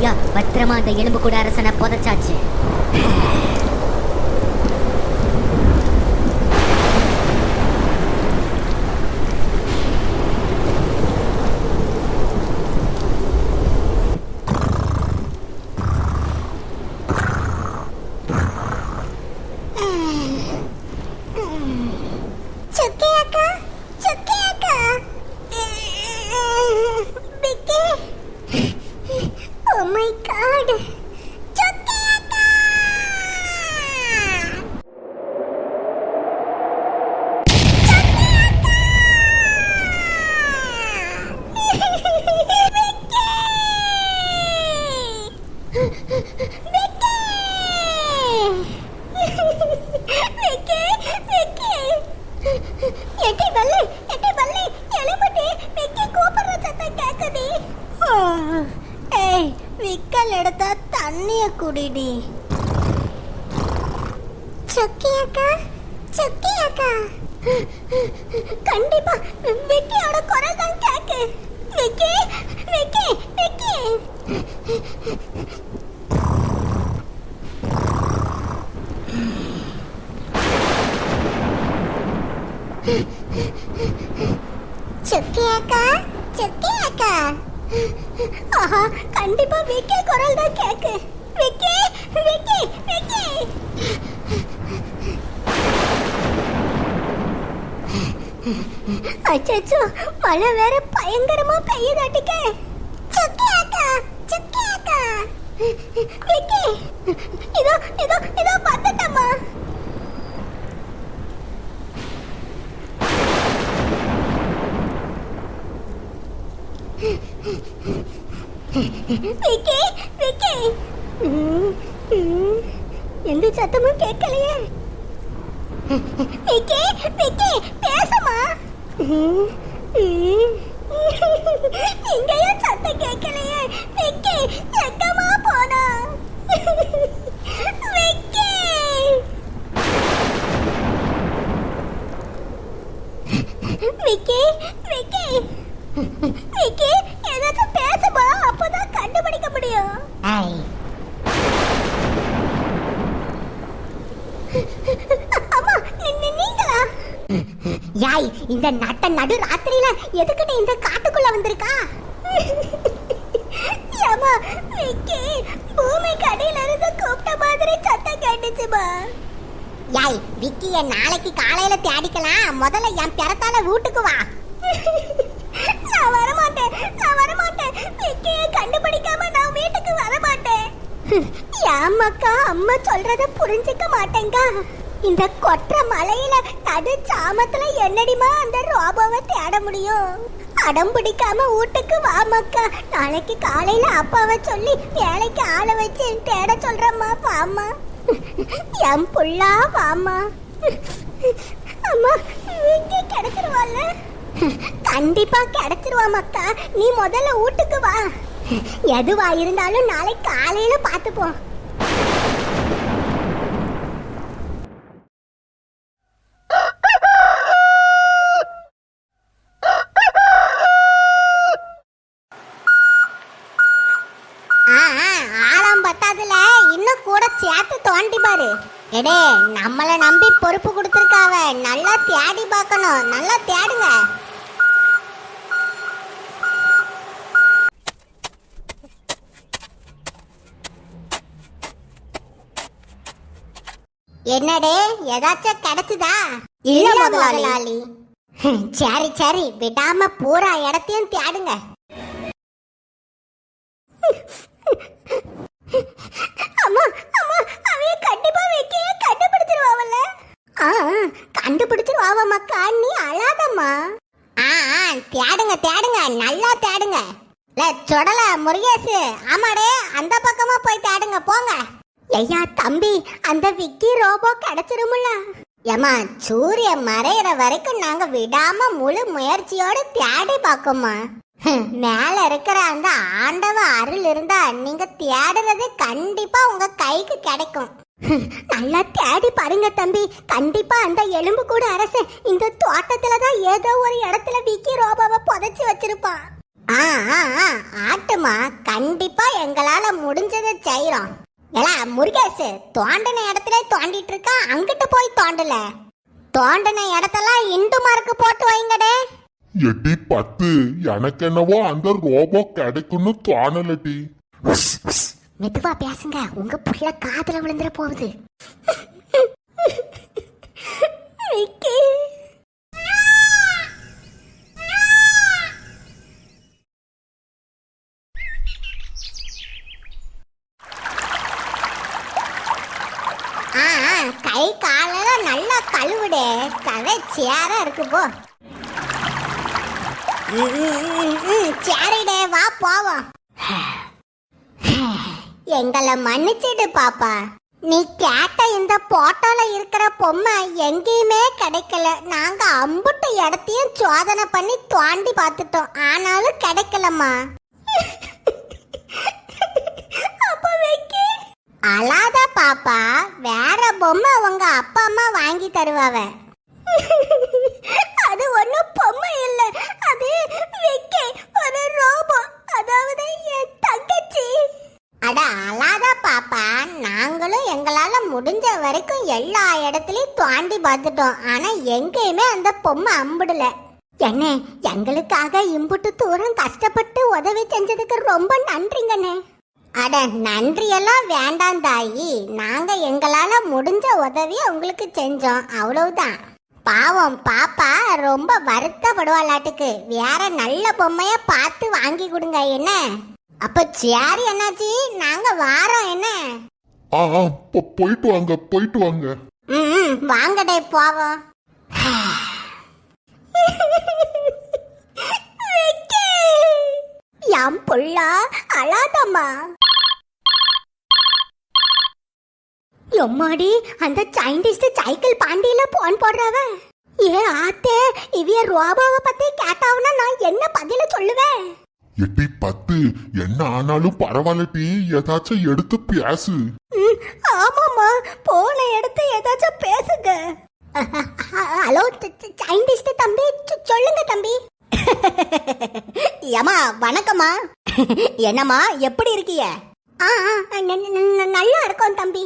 வழியா பத்திரமா அந்த எலும்பு கூட அரசனை புதைச்சாச்சு சுக்கி அக்கா சுக்கி அக்கா பிக்கி ஓ மை காட் சுக்கி அக்கா விக்கி விக்கி எட்டி பல்லு எட்டி பல்லு எலும்புட்டி விக்கி கூப்பிடுற சத்தம் கேக்குது ஏய் விக்கல் எடுத்த தண்ணிய குடிடி. சுக்கி அக்கா சுக்கி அக்கா. கண்டிப்பா விக்கியோட குரல் தான் கேக்கு. விக்கி விக்கி விக்கி. சுக்கி அக்கா சுக்கி அக்கா. ஆஹா கண்டிப்பா விக்கி குரல் தான் கேக்கு. விக்கி விக்கி விக்கி. அச்சச்சோ மழை வேற பயங்கரமா பெய்யுதாட்டிக்க சுக்கி அக்கா சுக்கி அக்கா. விக்கி. இதோ இதோ இதோ வந்துட்டம்மா விக்கி விக்கி. எந்த சத்தமும் கேட்கலையே. விக்கி விக்கி பேசமா. இங்கேயும் சத்தம் கேட்கலையே. விக்கி எக்கமா போனா. விக்கி. விக்கி விக்கி. விக்கி ஏதாச்சும் பேசுமா? அப்பதான் கண்டுபிடிக்க முடியும். யாய் இந்த நட்ட நடு ராத்திரியில எதுக்கு நீ இந்த காட்டுக்குள்ள வந்திருக்கா? ஏம்மா விக்கி பூமிக்கு அடியில இருந்து கூப்பிட்ட மாதிரி சத்தம் கேட்டுச்சுமா. யாய் விக்கிய நாளைக்கு காலையில தேடிக்கலாம். முதல்ல என் பிறத்தால வீட்டுக்கு வா. நான் வர மாட்டேன் நான் வர மாட்டேன் ஏமாக்கா அம்மா சொல்றத புரிஞ்சுக்க மாட்டேங்க. இந்த கொற்ற மலையில நடு சாமத்துல என்னடிமா அந்த ரோபோவை தேட முடியும்? அடம் பிடிக்காம வீட்டுக்கு வாமாக்கா நாளைக்கு காலையில அப்பாவை சொல்லி வேலைக்கு ஆளை வச்சு தேட சொல்றம்மா பாமா என் புள்ளா வாமா அம்மா இங்கே கிடைச்சிருவாள் கண்டிப்பா கிடைச்சிருவாமக்கா நீ முதல்ல வீட்டுக்கு வா. எதுவா இருந்தாலும் நாளை காலையில பார்த்துப்போம். ஆ, ஆழம் இன்னும் கூட தோண்டி பாரு. எடே நம்மளை நம்பி பொறுப்பு கொடுத்துருக்காவ. நல்லா தேடி பார்க்கணும். நல்லா தேடுங்க. என்னடே ஏதாச்சும் கிடைச்சுதா? இல்ல முதலாளி. சரி சரி விடாம பூரா இடத்தையும் தேடுங்க. அம்மா அம்மா அவைய கண்டிப்பா வைக்கைய கண்டுபிடிச்சிருவாவல்ல. ஆ கண்டுபிடிச்சிருவாவ மக்கா நீ அழாதம்மா. ஆ தேடுங்க தேடுங்க நல்லா தேடுங்க. சொடல முருகேசு ஆமாடே அந்த பக்கமா போய் தேடுங்க போங்க. ஐயா தம்பி அந்த விக்கி ரோபோ கிடைச்சிருமுல்ல. ஏமா சூரியன் மறையிற வரைக்கும் நாங்க விடாம முழு முயற்சியோட தேடி பார்க்கோமா மேல இருக்கிற அந்த ஆண்டவ அருள் இருந்தா நீங்க தேடுறது கண்டிப்பா உங்க கைக்கு கிடைக்கும். நல்லா தேடி பாருங்க தம்பி. கண்டிப்பா அந்த எலும்பு கூட அரசு இந்த தோட்டத்துல தான் ஏதோ ஒரு இடத்துல விக்கி ரோபோவை புதைச்சி வச்சிருப்பான் ஆ ஆ ஆட்டுமா கண்டிப்பா எங்களால முடிஞ்சதை செய்யறோம் ஏலா முருகேசு தோண்டின இடத்துல தோண்டிட்டு இருக்கா? அங்கிட்டு போய் தோண்டல. தோண்டின இடத்தெல்லாம் இண்டு மார்க்கு போட்டு வைங்கடே. எட்டி பத்து எனக்கு என்னவோ அந்த ரோபோ கிடைக்கும்னு தோணலட்டி மெதுவா பேசுங்க. உங்க புள்ள காதுல விழுந்துற போகுது விக்கி ஆ ஆ, கை காலெல்லாம் நல்லா கழுவுடே கதை சேரா இருக்கு போ. சேரிடே வா போவோம். எங்களை மன்னிச்சிடு பாப்பா. நீ கேட்ட இந்த போட்டோல இருக்கிற பொம்மை எங்கேயுமே கிடைக்கல. நாங்க அம்புட்டு இடத்தையும் சோதனை பண்ணி தோண்டி பார்த்துட்டோம். ஆனாலும் கிடைக்கலம்மா. அப்ப அழாத பாப்பா. வேற பொம்மை உங்க அப்பா அம்மா வாங்கி தருவாவ. அது ஒன்றும் பொம்மை இல்ல. அது விக்கி ஒரு ரோபோ. அதாவது என் தங்கச்சி. அட அழாத பாப்பா. நாங்களும் எங்களால முடிஞ்ச வரைக்கும் எல்லா இடத்துலயும் தாண்டி பார்த்துட்டோம். ஆனா எங்கேயுமே அந்த பொம்மை அம்பிடல. என்ன எங்களுக்காக இம்புட்டு தூரம் கஷ்டப்பட்டு உதவி செஞ்சதுக்கு ரொம்ப நன்றிங்கண்ணே அட நன்றியெல்லாம் வேண்டாம் தாயி நாங்க எங்களால முடிஞ்ச உதவியை உங்களுக்கு செஞ்சோம். அவ்வளவுதான். பாவம் பாப்பா ரொம்ப வருத்தப்படுவாளாட்டுக்கு. வேற நல்ல பொம்மைய பார்த்து வாங்கி கொடுங்க என்ன? அப்ப சரி என்னாச்சு? நாங்க வாரோம் என்ன? ஆ ஆ, போ- போயிட்டு வாங்க போயிட்டு வாங்க. ம் வாங்கடே போவோம். என் புள்ள அழாதம்மா. எம்மாடி அந்த சைனீஸ்ட் சைக்கிள் பாண்டியில போன் போடுறவ? ஏ ஆத்தே இவிய ரோபோவை பத்தி கேட்டாவுன்னா நான் என்ன பதில சொல்லுவேன்? எட்டி பத்து என்ன ஆனாலும் பரவாயில்லட்டி ஏதாச்சும் எடுத்து பேசு. ம், ஆமாம்மா போன இடத்த ஏதாச்சும் பேசுங்க. ஹலோ சைனீஸ்ட் தம்பி சொல்லுங்க தம்பி. ஏமா வணக்கம்மா. என்னம்மா எப்படி இருக்கீங்க நல்லா இருக்கோம் தம்பி.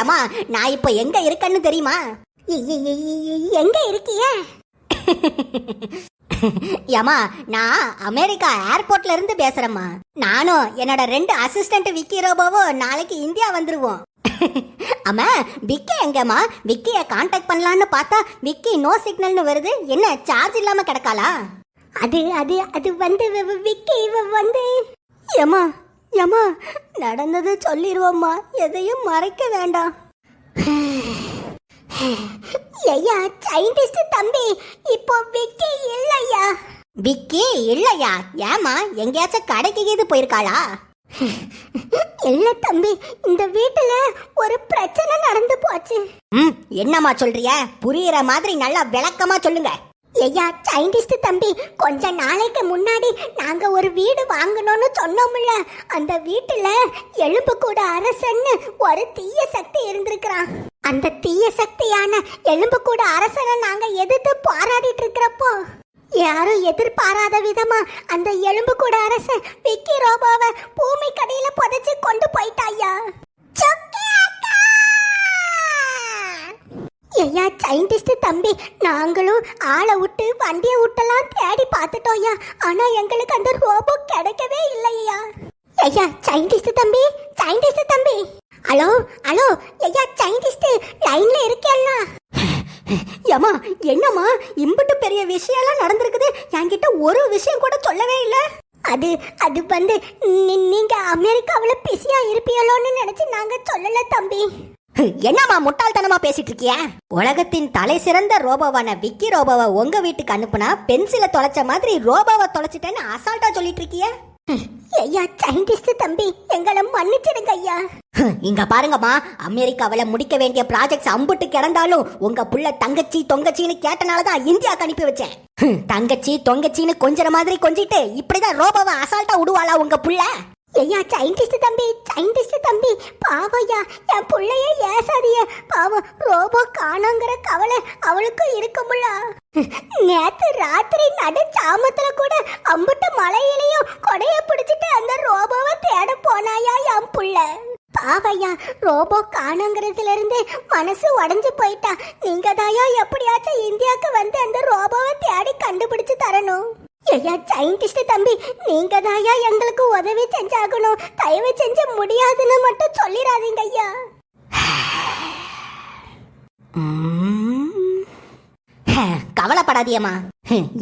ஏமா நான் இப்போ எங்க இருக்கேன்னு தெரியுமா? எங்க இருக்கிய? ஏமா நான் அமெரிக்கா ஏர்போர்ட்ல இருந்து பேசுறேம்மா. நானும் என்னோட ரெண்டு அசிஸ்டன்ட் விக்கி ரோபோவும் நாளைக்கு இந்தியா வந்துருவோம். அம்மா விக்கி எங்கம்மா? விக்கிய காண்டாக்ட் பண்ணலான்னு பார்த்தா விக்கி நோ சிக்னல்னு வருது. என்ன சார்ஜ் இல்லாம கிடக்காளா? அது அது அது வந்து விக்கி வந்து ஏமா ஏமா நடந்தது சொல்லிடுவோம்மா எதையும் மறைக்க வேண்டாம். ஐயா சைனடிஸ்ட் தம்பி இப்போ விக்கி இல்லையா? விக்கி இல்லையா? ஏமா எங்கேயாச்சும் கடைக்கு இது போயிருக்காளா? இல்ல தம்பி இந்த வீட்டுல ஒரு பிரச்சனை நடந்து போச்சு. ம் என்னம்மா சொல்றிய? புரியுற மாதிரி நல்லா விளக்கமா சொல்லுங்க. ஐயா சைண்டிஸ்ட் தம்பி கொஞ்ச நாளைக்கு முன்னாடி நாங்க ஒரு வீடு வாங்கணும்னு சொன்னோம்ல. அந்த வீட்டுல எலும்பு கூட அரசன்னு ஒரு தீய சக்தி இருந்திருக்கிறான். அந்த தீய சக்தியான எலும்பு கூட அரசனை நாங்க எதிர்த்து போராடிட்டு இருக்கிறப்போ யாரும் எதிர்பாராத விதமா அந்த எலும்பு கூட அரசன் விக்கி ரோபோவை பூமி கடையில புதைச்சு கொண்டு போயிட்டாயா ஐயா சயின்டிஸ்ட் தம்பி நாங்களும் ஆளை விட்டு வண்டியை விட்டெல்லாம் தேடி பார்த்துட்டோம்யா ஆனால் எங்களுக்கு அந்த ரோபோ கிடைக்கவே இல்லையா ஐயா. சயின்டிஸ்ட் தம்பி சயின்டிஸ்ட் தம்பி. ஹலோ ஹலோ ஐயா சயின்டிஸ்ட் லைன்ல இருக்கேன்னா ஏமா என்னம்மா இம்புட்டு பெரிய விஷயம்லாம் நடந்திருக்குது. என்கிட்ட ஒரு விஷயம் கூட சொல்லவே இல்லை. அது அது வந்து நீங்க அமெரிக்காவில் பிஸியா இருப்பீங்களோன்னு நினைச்சு நாங்க சொல்லல தம்பி. என்னம்மா முட்டாள்தனமா பேசிட்டு இருக்கிய உலகத்தின் தலை சிறந்த ரோபோவான விக்கி ரோபோவை உங்க வீட்டுக்கு அனுப்புனா பென்சில தொலைச்ச மாதிரி ரோபோவை தொலைச்சிட்டேன்னு அசால்ட்டா சொல்லிட்டு இருக்கிய ஐயா சயின்டிஸ்ட் தம்பி எங்களை மன்னிச்சிடுங்க ஐயா. இங்க பாருங்கம்மா அமெரிக்காவில முடிக்க வேண்டிய ப்ராஜெக்ட்ஸ் அம்புட்டு கிடந்தாலும் உங்க புள்ள தங்கச்சி தொங்கச்சின்னு கேட்டனால தான் இந்தியாவுக்கு அனுப்பி வச்சேன். தங்கச்சி தொங்கச்சின்னு கொஞ்சற மாதிரி கொஞ்சிட்டு இப்படிதான் ரோபோவை அசால்ட்டா விடுவாளா உங்க புள்ள? ஐயா சயின்டிஸ்ட் தம்பி சயின்டிஸ்ட் தம்பி. பாவையா என் பிள்ளைய ஏசாதிய பாவம் ரோபோ காணோங்கிற கவலை அவளுக்கும் இருக்குமுல நேத்து ராத்திரி நடு சாமத்துல கூட அம்புட்டு மலையிலையும் கொடைய பிடிச்சிட்டு அந்த ரோபோவை தேட போனாயா என் புள்ள. பாவையா ரோபோ காணுங்கிறதுல இருந்து மனசு உடஞ்சு போயிட்டா. நீங்க தாயா எப்படியாச்சும் இந்தியாவுக்கு வந்து அந்த ரோபோவை தேடி கண்டுபிடிச்சு தரணும். ஐயா சயின்டிஸ்ட் தம்பி நீங்க தாயா எங்களுக்கு உதவி செஞ்சாகணும். தயவு செஞ்சு முடியாதுன்னு மட்டும் சொல்லிடாதீங்க ஐயா. கவலைப்படாதியம்மா.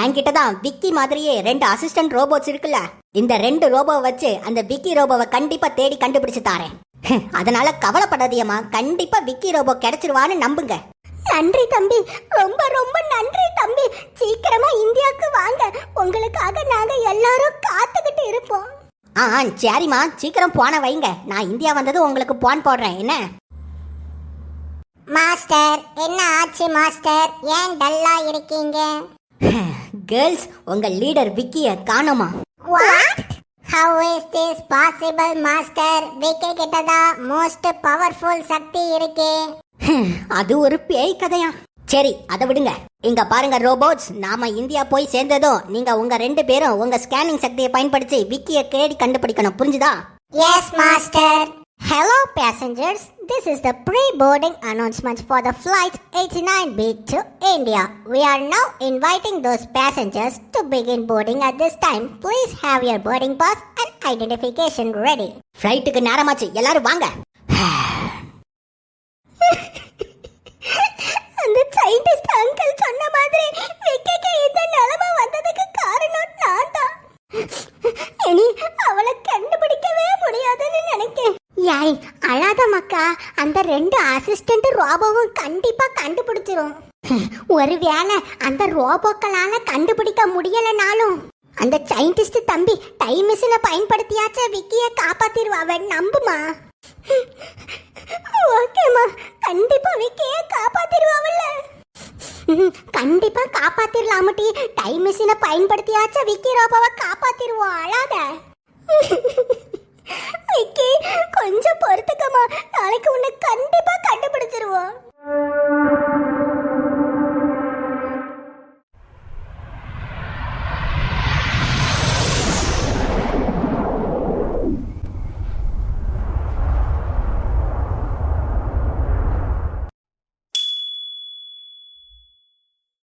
என்கிட்ட தான் விக்கி மாதிரியே ரெண்டு அசிஸ்டன்ட் ரோபோட்ஸ் இருக்குல்ல? இந்த ரெண்டு ரோபோவை வச்சு அந்த விக்கி ரோபோவை கண்டிப்பா தேடி கண்டுபிடிச்சு தாரேன். அதனால கவலைப்படாதியம்மா. கண்டிப்பா விக்கி ரோபோ கிடைச்சிருவான்னு நம்புங்க. நன்றி தம்பி. ரொம்ப ரொம்ப நன்றி. உங்களுக்காக நாங்க எல்லாரும் காத்துக்கிட்டு இருப்போம். ஆ சரிம்மா. சீக்கிரம் போன வைங்க. நான் இந்தியா வந்தது உங்களுக்கு போன் போடுறேன். என்ன? மாஸ்டர் என்ன ஆச்சு மாஸ்டர்? ஏன் டல்லா இருக்கீங்க? கேர்ள்ஸ் உங்க லீடர் விக்கிய காணோமா? What? How is this possible, master? Vicky கிட்ட தான் மோஸ்ட் பவர்ஃபுல் சக்தி இருக்கே. அது ஒரு பேய் கதையா சரி அதை விடுங்க இங்க பாருங்க ரோபோட்ஸ் நாம இந்தியா போய் சேர்ந்ததும் நீங்க உங்க ரெண்டு பேரும் உங்க ஸ்கேனிங் சக்தியை பயன்படுத்தி விக்கிய தேடி கண்டுபிடிக்கணும் புரிஞ்சுதா yes master Hello passengers, this is the pre-boarding announcement for the flight 89B to India. We are now inviting those passengers to begin boarding at this time. Please have your boarding pass and identification ready. ஃப்ளைட்டுக்கு நேரமாச்சு எல்லாரும் வாங்க இனி அவளை கண்டுபிடிக்கவே முடியாதுன்னு நினைக்கேன் யாய் அழாத மக்கா அந்த ரெண்டு அசிஸ்டன்ட் ரோபோவும் கண்டிப்பா கண்டுபிடிச்சிரும். ஒருவேளை அந்த ரோபோக்களால கண்டுபிடிக்க முடியலனாலும் அந்த சயின்டிஸ்ட் தம்பி டைம் மிஷினை பயன்படுத்தியாச்ச விக்கிய காப்பாத்திருவாவ நம்புமா? ஓகேம்மா கண்டிப்பா விக்கிய காப்பாத்திருவாவல்ல. கண்டிப்பா காப்பாத்திரலாமட்டி. டைம் மிஷினை பயன்படுத்தியாச்சும் விக்கி ரோபாவை காப்பாத்திருவோம் அழாத.